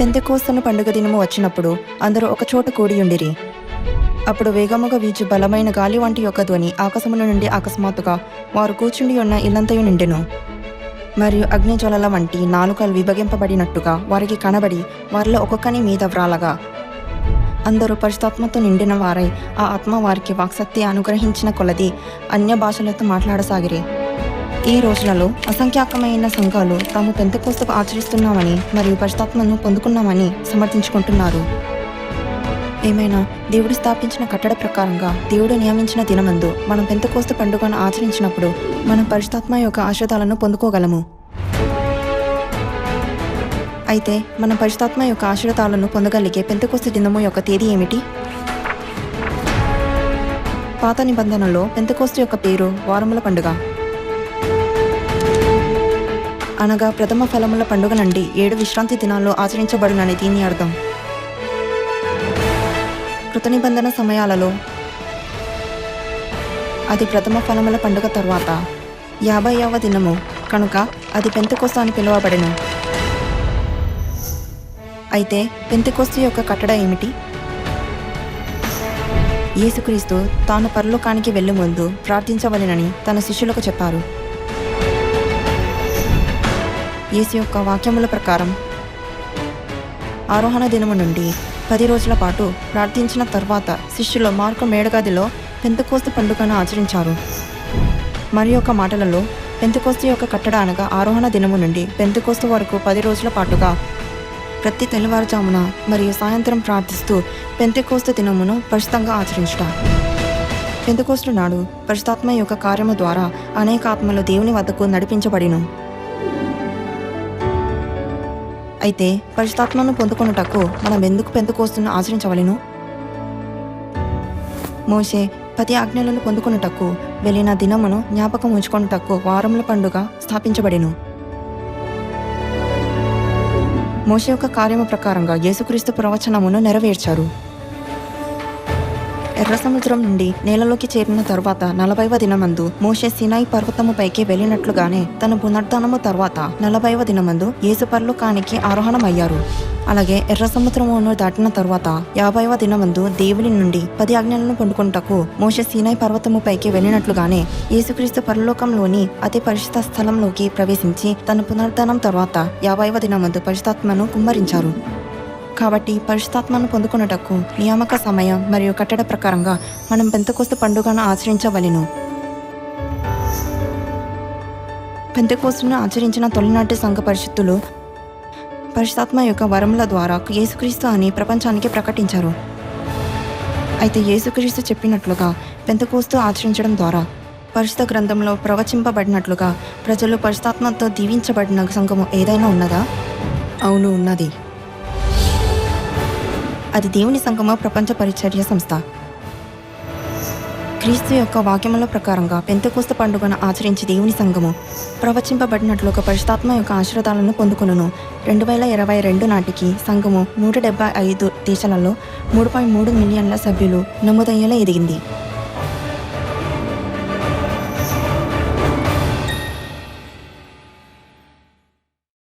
పెంతకోస్తను పండుగ దినము వచ్చినప్పుడు అందరూ ఒకచోట కూడి ఉండిరి అప్పుడు వేగముగా వీచు బలమైన గాలి వంటి యొక్క ధ్వని ఆకాశముల నుండి అకస్మాత్తుగా వారు కూర్చుండి ఉన్న ఇల్లంతయు నిండెను. మరియు అగ్నిజ్వలల వంటి నాలుకలు విభజింపబడినట్టుగా వారికి కనబడి వారిలో ఒక్కొక్కని మీద వ్రాలగా. అందరూ పరిశుతాత్మతో నిండిన వారై ఆ ఆత్మ వారికి వాక్సక్తి అనుగ్రహించిన కొలది అన్య భాషలతో మాట్లాడసాగిరి. ఈ రోజులలో అసంఖ్యాకమైన సంఘాలు తాము పెంతకోస్తకు ఆచరిస్తున్నామని మరియు పరిశుద్ధాత్మను పొందుకున్నామని సమర్థించుకుంటున్నారు. ఏమైనా దేవుడు స్థాపించిన కట్టడ ప్రకారంగా దేవుడు నియమించిన దినమందు మనం పెంతకోస్తు పండుగను ఆచరించినప్పుడు మనం పరిశుతాత్మ యొక్క ఆశ్రదాలను పొందుకోగలము. అయితే మనం పరిశుతాత్మ యొక్క ఆశీర్వాదాలను పొందగలిగే పెంతకోస్తు దినము యొక్క తేదీ ఏమిటి? పాత నిబంధనలో పెంతకోస్తు యొక్క పేరు వారముల పండుగ. అనగా ప్రథమ ఫలముల పండుగ నుండి ఏడు విశ్రాంతి దినాల్లో ఆచరించబడునని దీని అర్థం. కృత నిబంధన సమయాలలో అది ప్రథమ ఫలముల పండుగ తర్వాత యాభైవ దినము. కనుక అది పెంతకోస్తు అని పిలువబడిన. అయితే పెంతకోస్తు యొక్క కట్టడ ఏమిటి? యేసుక్రీస్తు తాను పరలోకానికి వెళ్ళు ముందు ప్రార్థించవలెనని తన శిష్యులకు చెప్పారు. యేసు యొక్క వాక్యముల ప్రకారం. ఆరోహణ దినము నుండి పది రోజుల పాటు ప్రార్థించిన తర్వాత శిష్యులు మార్కు మేడగదిలో పెంతకోస్తు పండుగను ఆచరించారు. మరి యొక్క మాటలలో పెంతకోస్తు యొక్క కట్టడ అనగా ఆరోహణ దినము నుండి పెంతకోస్తు వరకు పది రోజుల పాటుగా ప్రతి తెల్లవారుజామున మరియు సాయంత్రం ప్రార్థిస్తూ పెంతకోస్తు దినమును పరిశుద్ధంగా ఆచరించుట. పెంతకోస్తు నాడు పరిశుతాత్మ యొక్క కార్యము ద్వారా అనేక ఆత్మలు దేవుని వద్దకు నడిపించబడిను. అయితే పరిశుతాత్మను పొందుకొనుటకు మనం ఎందుకు పెంతుకోస్తున్న ఆచరించవలెను? మోషే పది ఆజ్ఞలను పొందుకొనుటకు వెళ్ళిన దినమును జ్ఞాపకం ఉంచుకొనుటకు వారముల పండుగ స్థాపించబడెను. మోషే యొక్క కార్యము ప్రకారంగా యేసుక్రీస్తు ప్రవచనమును నెరవేర్చారు. ఎర్ర సముద్రం నుండి నేలలోకి చేరిన తర్వాత నలభైవ దినమందు మోషే సినాయి పర్వతము పైకి వెళ్ళినట్లుగానే తన పునర్ధానము తర్వాత నలభైవ దినమందు యేసు కానికి ఆరోహణమయ్యారు. అలాగే ఎర్ర సముద్రమును దాటిన తర్వాత యాభైవ దినమందు దేవుని నుండి పది ఆజ్ఞలను పొందుకుంటకు మోష సీనాయి పర్వతము పైకి వెళ్ళినట్లుగానే యేసుక్రీస్తు పరలోకంలోని అతి పరిశుద్ధ స్థలంలోకి ప్రవేశించి తన పునర్ధానం తర్వాత యాభైవ దినమందు పరిశుద్ధాత్మను కుమ్మరించారు. కాబట్టి పరిశుద్ధాత్మను పొందుకొనుటకు నియామక సమయం మరియు కట్టడ ప్రకారంగా మనం పెంతకోస్తు పండుగను ఆచరించవలెను. పెంతకోస్తును ఆచరించిన తొలినాటి సంఘ పరిషత్తులు పరిశుద్ధాత్మ యొక్క వరముల ద్వారా యేసుక్రీస్తు అని ప్రపంచానికి ప్రకటించారు. అయితే యేసుక్రీస్తు చెప్పినట్లుగా పెంతకోస్తు ఆచరించడం ద్వారా పరిశుద్ధ గ్రంథంలో ప్రవచింపబడినట్లుగా ప్రజలు పరిశుద్ధాత్మతో దీవించబడిన సంఘము ఏదైనా ఉన్నదా? అవును ఉన్నది. అది దేవుని సంఘము ప్రపంచ పరిచర్య సంస్థ. క్రీస్తు యొక్క వాక్యముల ప్రకారంగా పెంతకోస్త పండుగను ఆచరించి దేవుని సంఘము ప్రవచింపబడినట్లు ఒక పరిశుధాత్మ యొక్క ఆశీర్వాదాలను పొందుకును రెండు వేల ఇరవై రెండు నాటికి సంఘము నూట డెబ్బై ఐదు దేశాలలో మూడు పాయింట్ మూడు మిలియన్ల సభ్యులు నమోదయ్యేలా ఎదిగింది.